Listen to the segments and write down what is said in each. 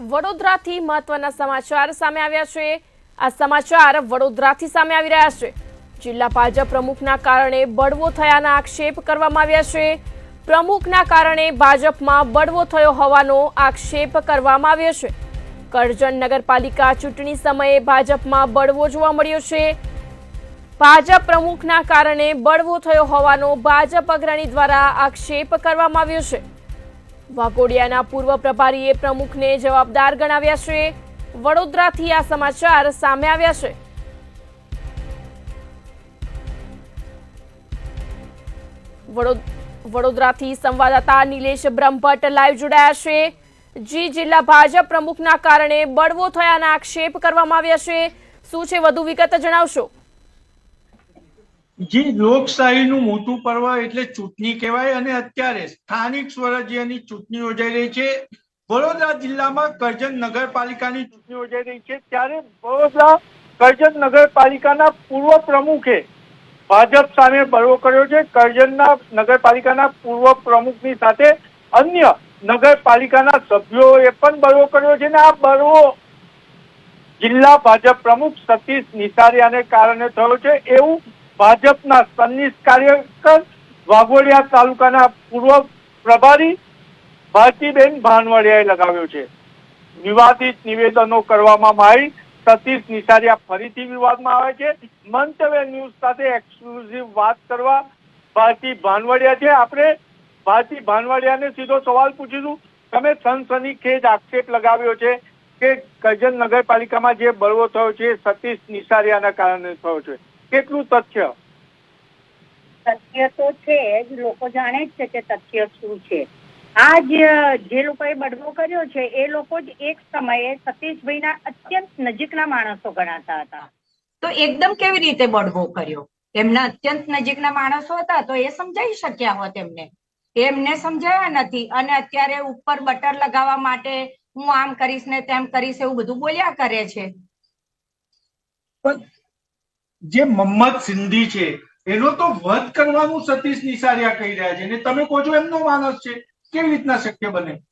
વડોદરાથી મહત્વના સમાચાર સામે આવ્યા છે. આ સમાચાર વડોદરાથી સામે આવી રહ્યા છે. જિલ્લા ભાજપ પ્રમુખના કારણે બળવો થયાના આક્ષેપ કરવામાં આવ્યા છે. પ્રમુખના કારણે ભાજપમાં બળવો થયો હોવાનો આક્ષેપ કરવામાં આવ્યો છે. કરજણ નગરપાલિકા ચૂંટણી સમયે ભાજપમાં બળવો જોવા મળ્યો છે. ભાજપ પ્રમુખના કારણે બળવો થયો હોવાનો ભાજપ અગ્રણી દ્વારા આક્ષેપ કરવામાં આવ્યો છે. વાઘોડિયાના પૂર્વ પ્રભારીએ પ્રમુખને જવાબદાર ગણાવ્યા છે. વડોદરાથી આ સમાચાર સામે આવ્યા છે. વડોદરાથી સંવાદદાતા નિલેશ બ્રહ્મભટ્ટ લાઈવ જોડાયા છે. જી જિલ્લા ભાજપ પ્રમુખના કારણે બળવો થયાના આક્ષેપ કરવામાં આવ્યા છે. શું છે વધુ વિગત જણાવશો? જી લોકશાહીનું મોટું પર્વ એટલે ચૂંટણી કહેવાય અને અત્યારે સ્થાનિક સ્વરાજ્યની ચૂંટણી યોજાઈ રહી છે. વડોદરા જિલ્લામાં કરજણ નગરપાલિકાની ચૂંટણી યોજાઈ રહી છે. ત્યારે વડોદરા કરજણ નગરપાલિકાના પૂર્વ પ્રમુખે ભાજપ સામે બળવો કર્યો છે. કરજણના નગરપાલિકાના પૂર્વ પ્રમુખની સાથે અન્ય નગરપાલિકાના સભ્યોએ પણ બળવો કર્યો છે અને આ બળવો જિલ્લા ભાજપ પ્રમુખ સતીશ નિસારિયાને કારણે થયો છે. એવું ભાજપના સન્નિષ્ઠ કાર્યકર વાઘોડિયા તાલુકાના પૂર્વ પ્રભારી ભારતીબેન ભાનવડિયાએ લગાવ્યો છે. વિવાદિત નિવેદનો કરવામાં આવી. સતીશ નિસારિયા ફરીથી વિવાદમાં આવે છે. મંતવ્ય ન્યૂઝ સાથે એક્સક્લુઝિવ વાત કરવા ભારતી ભાનવડિયા છે. આપણે ભારતી ભાનવડિયાને સીધો સવાલ પૂછીશું. તમે સનસની ખેજ આક્ષેપ લગાવ્યો છે કે કજન નગરપાલિકામાં જે બળવો થયો છે, સતીશ નિસારિયાના કારણે થયો છે. કેટલું તથ્ય? તથ્ય તો છે જ લોકો જાણે જ છે કે તથ્ય શું છે. આ જે લોકોએ બળવો કર્યો છે એ લોકો જ એક સમયે સતીશભાઈના અત્યંત નજીકના માણસો ગણાતા હતા. તો એકદમ કેવી રીતે બળવો કર્યો? એમના અત્યંત નજીકના માણસો હતા તો એ સમજાઈ શક્યા હોત એમને. એમને સમજાયા નથી અને અત્યારે ઉપર બટર લગાવવા માટે હું આમ કરીશ ને તેમ કરીશ એવું બધું બોલ્યા કરે છે. પણ જે મમ્મદ સિંધી છે, એનો તો વધ કરવાનું સતીશ નિસારિયા કહી રહ્યા છે. અને તમે કહો છો એમનો માણસ છે, કેવી રીતના શક્ય બને?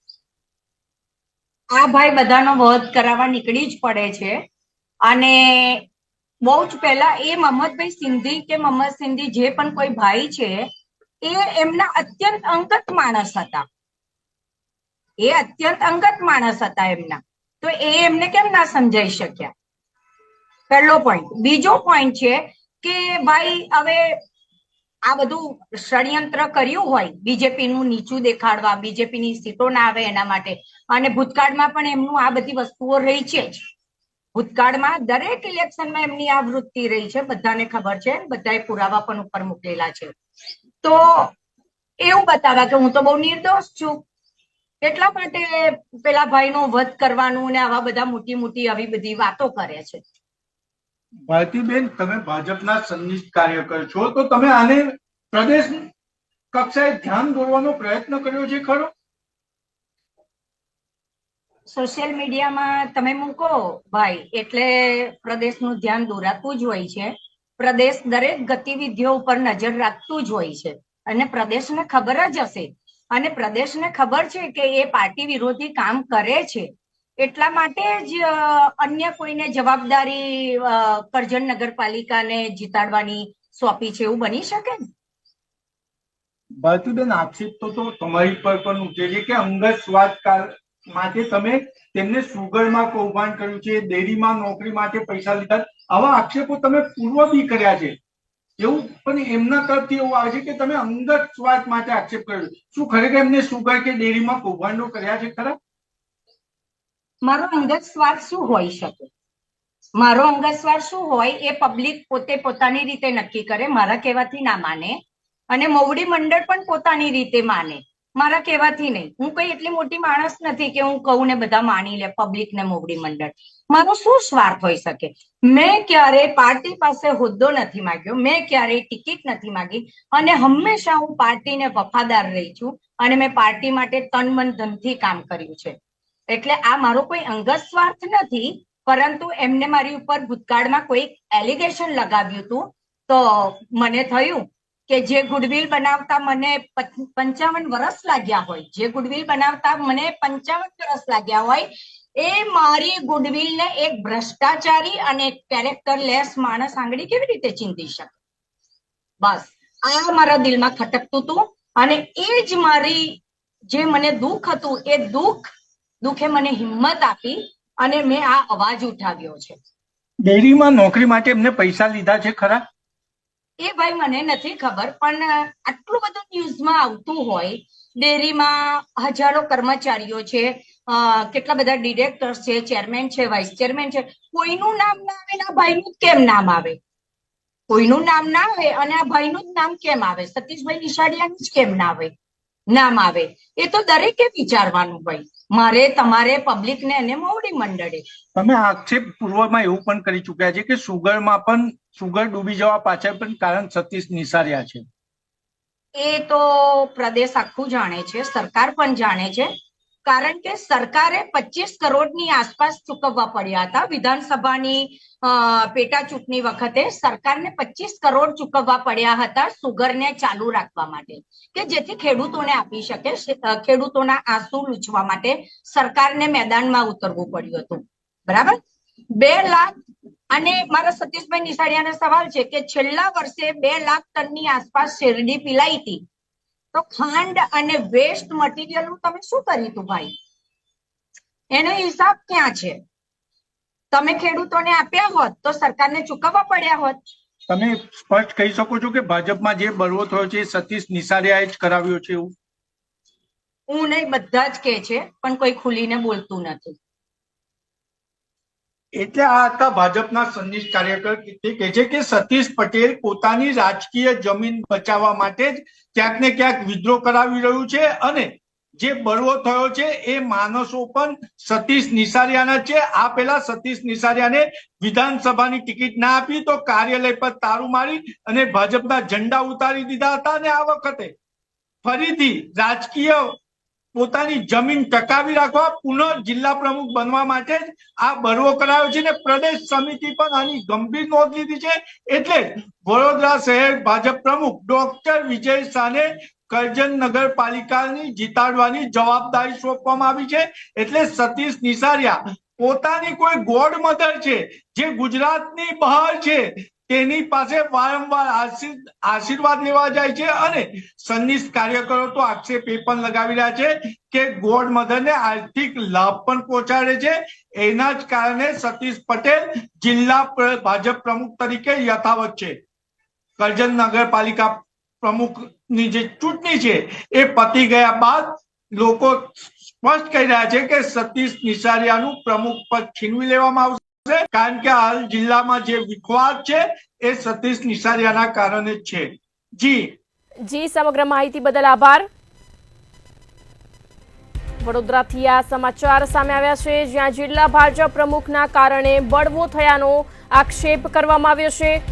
આ ભાઈ બધાનો વધ કરાવવા નીકળી જ પડે છે. અને બહુ જ પહેલા એ મહમ્મદભાઈ સિંધી કે મહમ્મદ સિંધી જે પણ કોઈ ભાઈ છે, એ એમના અત્યંત અંગત માણસ હતા. એ અત્યંત અંગત માણસ હતા એમના. તો એ એમને કેમ ના સમજાઈ શક્યા? પહેલો પોઈન્ટ બીજો પોઈન્ટ છે કે ભાઈ હવે આ બધું ષડયંત્ર કર્યું હોય બીજેપીનું નીચું દેખાડવા બીજેપીની સીટો ના આવે એના માટે, અને ભૂતકાળમાં પણ એમનું આ બધી વસ્તુઓ રહી છે જ. ભૂતકાળમાં દરેક ઇલેક્શનમાં એમની આ વૃત્તિ રહી છે, બધાને ખબર છે, બધાએ પુરાવા પણ ઉપર મૂકેલા છે. તો એવું બતાવ્યા કે હું તો બહુ નિર્દોષ છું. એટલા માટે પેલા ભાઈનો વધ કરવાનું ને આવા બધા મોટી મોટી આવી બધી વાતો કરે છે. ભારતીબેન તમે ભાજપના સંનિષ્ઠ કાર્યકર છો, તો તમે આને પ્રદેશ કક્ષાએ ધ્યાન દોરવાનો પ્રયત્ન કર્યો છે ખરો? સોશિયલ મીડિયામાં તમે મૂકો ભાઈ, એટલે પ્રદેશનું ધ્યાન દોરાતું જ હોય છે. પ્રદેશ દરેક ગતિવિધિઓ ઉપર નજર રાખતું જ હોય છે. અને પ્રદેશને ખબર જ હશે. અને પ્રદેશને ખબર છે કે એ પાર્ટી વિરોધી કામ કરે છે. એટલા માટે જ અન્ય કોઈને જવાબદારી કરજણ નગરપાલિકાને જીતાડવાની સોંપી છે એવું બની શકે ને? ભારતીબેન આક્ષેપ તો તમારી પર પણ ઉઠે છે કે અંગત સ્વાદ માટે તમે તેમને સુગરમાં કૌભાંડ કર્યું છે, ડેરીમાં નોકરી માટે પૈસા લીધા. આવા આક્ષેપો તમે પૂર્વ બી કર્યા છે. એવું પણ એમના તરફથી એવું આવે છે કે તમે અંગત સ્વાર્થ માટે આક્ષેપ કર્યો શું ખરેખર એમને સુગર કે ડેરીમાં કૌભાંડો કર્યા છે ખરા? મારો અંગત સ્વાર્થ શું હોઈ શકે? મારો અંગત સ્વાર્થ શું હોય એ પબ્લિક પોતે પોતાની રીતે નક્કી કરે, મારા કહેવાથી ના માને. અને મોવડી મંડળ પણ પોતાની રીતે માને. મારા કહેવાથી નહીં. હું કઈ એટલી મોટી માણસ નથી કે હું કહું ને બધા માની લે પબ્લિક ને મોવડી મંડળ. મારો શું સ્વાર્થ હોઈ શકે? મેં ક્યારે પાર્ટી પાસે હોદ્દો નથી માંગ્યો, મેં ક્યારેય ટિકિટ નથી માંગી અને હંમેશા હું પાર્ટીને વફાદાર રહી છું અને મેં પાર્ટી માટે તન મન ધનથી કામ કર્યું છે. એટલે આ મારો કોઈ અંગત સ્વાર્થ નથી, પરંતુ એમને મારી ઉપર ભૂતકાળમાં કોઈ એલિગેશન લગાવ્યું હતું. તો મને થયું કે જે ગુડવિલ બનાવતા મને પંચાવન વર્ષ લાગ્યા હોય, જે ગુડવિલ બનાવતા મને પંચાવન વર્ષ લાગ્યા હોય, એ મારી ગુડવિલને એક ભ્રષ્ટાચારી અને એક કેરેક્ટરલેસ માણસ આંગળી કેવી રીતે ચીંધી શકે? બસ, આ મારા દિલમાં ખટકતું હતું અને એ જ મારી જે મને દુઃખ હતું, એ દુઃખ દુઃખે મને હિંમત આપી અને મેં આ અવાજ ઉઠાવ્યો છે. ડેરીમાં નોકરી માટે એમને પૈસા લીધા છે ખરા? એ ભાઈ મને નથી ખબર પણ આટલું બધું ન્યૂઝમાં આવતું હોય ડેરીમાં હજારો કર્મચારીઓ છે કેટલા બધા ડિરેક્ટર્સ છે ચેરમેન છે વાઇસ ચેરમેન છે કોઈનું નામ ના આવે ને આ ભાઈનું કેમ નામ આવે? કોઈનું નામ ના આવે અને આ ભાઈનું જ નામ કેમ આવે? સતીશભાઈ નિશાળિયાનું જ કેમ ના આવે? નામ આવે. એ તો દરેકે વિચારવાનું ભાઈ મારે તમારે પબ્લિક ને અને મોવડી મંડળે. તમે આક્ષેપ પૂર્વમાં એવું પણ કરી ચુક્યા છે કે સુગરમાં પણ સુગર ડૂબી જવા પાછળ પણ કારણ સતીશ નિસાર્યા છે. એ તો પ્રદેશ આખું જાણે છે સરકાર પણ જાણે છે. કારણ કે સરકારે પચીસ કરોડની આસપાસ ચૂકવવા પડ્યા હતા. વિધાનસભાની પેટા ચૂંટણી વખતે સરકારને પચીસ કરોડ ચૂકવવા પડ્યા હતા સુગરને ચાલુ રાખવા માટે, કે જેથી ખેડૂતોને આપી શકે ખેડૂતોના આંસુ લૂછવા માટે સરકારને મેદાનમાં ઉતરવું પડ્યું હતું. બરાબર? બે લાખ, અને મારા સતીશભાઈ નિશાળિયાને સવાલ છે કે છેલ્લા વર્ષે બે લાખ ટનની આસપાસ શેરડી પીલાઈ હતી. તો ખાંડ અને વેસ્ટ મટીરિયલનું તમે શું કર્યું હતું ભાઈ? એનો હિસાબ ક્યાં છે? તમે ખેડૂતોને આપ્યા હોત તો સરકારને ચૂકવવા પડ્યા હોત. તમે સ્પષ્ટ કહી શકો છો કે ભાજપમાં જે બળવો થયો છે સતીશ નિસારિયાએ જ કરાવ્યો છે એવું? હું નહીં બધા જ કે છે પણ કોઈ ખુલીને બોલતું નથી. એટલે આ હતા ભાજપના સંદેશ કાર્યકર તે કહે છે કે સતીશ પટેલ પોતાની રાજકીય જમીન બચાવવા માટે જ ક્યાંક ને ક્યાંક વિદ્રોહ કરાવી રહ્યું છે અને જે બળવો થયો છે એ માણસો પણ સતીશ નિસારિયાના છે. આ પેલા સતીશ નિસારિયાને વિધાનસભાની ટિકિટ ના આપી તો કાર્યાલય પર તારું મારી અને ભાજપના ઝંડા ઉતારી દીધા હતા અને આ વખતે ફરીથી રાજકીય પોતાની જમીન ટકાવી રાખવા પુનઃ જિલ્લા પ્રમુખ બનવા માટે જ આ બરવો કરાયો છે ને પ્રદેશ સમિતિ પણ આની ગંભીર નોંધ લીધી છે. એટલે વડોદરા શહેર ભાજપ પ્રમુખ ડોક્ટર વિજય શાહને કરજણ નગરપાલિકાની જીતાડવાની જવાબદારી સોંપવામાં આવી છે. એટલે સતીશ નિસારિયા, પોતાની કોઈ ગોડ મધર છે, જે ગુજરાતની બહાર છે તેની પાસે વારંવાર આશીર્વાદ લેવા જાય છે અને સંનિષ્ઠ કાર્યકરો તો આક્ષેપ એ પણ લગાવી રહ્યા છે કે ગોડ મધરને આર્થિક લાભ પણ પહોંચાડે છે. એના જ કારણે સતીશ પટેલ જિલ્લા ભાજપ પ્રમુખ તરીકે યથાવત છે. કરજણ નગરપાલિકા પ્રમુખની જે ચૂંટણી છે એ પતી ગયા બાદ લોકો સ્પષ્ટ કહી રહ્યા છે કે સતીશ નિસારિયાનું પ્રમુખ પદ છીનવી લેવામાં આવશે. કારણ કે હાલ જિલ્લામાં જે વિખવાદ છે, એ સતીશ નિસારિયાના કારણે છે. જી. જી, સમગ્ર માહિતી બદલ આભાર. વડોદરાથી આ સમાચાર સામે આવ્યા છે. જ્યાં જિલ્લા ભાજપ પ્રમુખના કારણે બળવો થયાનો આક્ષેપ કરવામાં આવ્યો છે.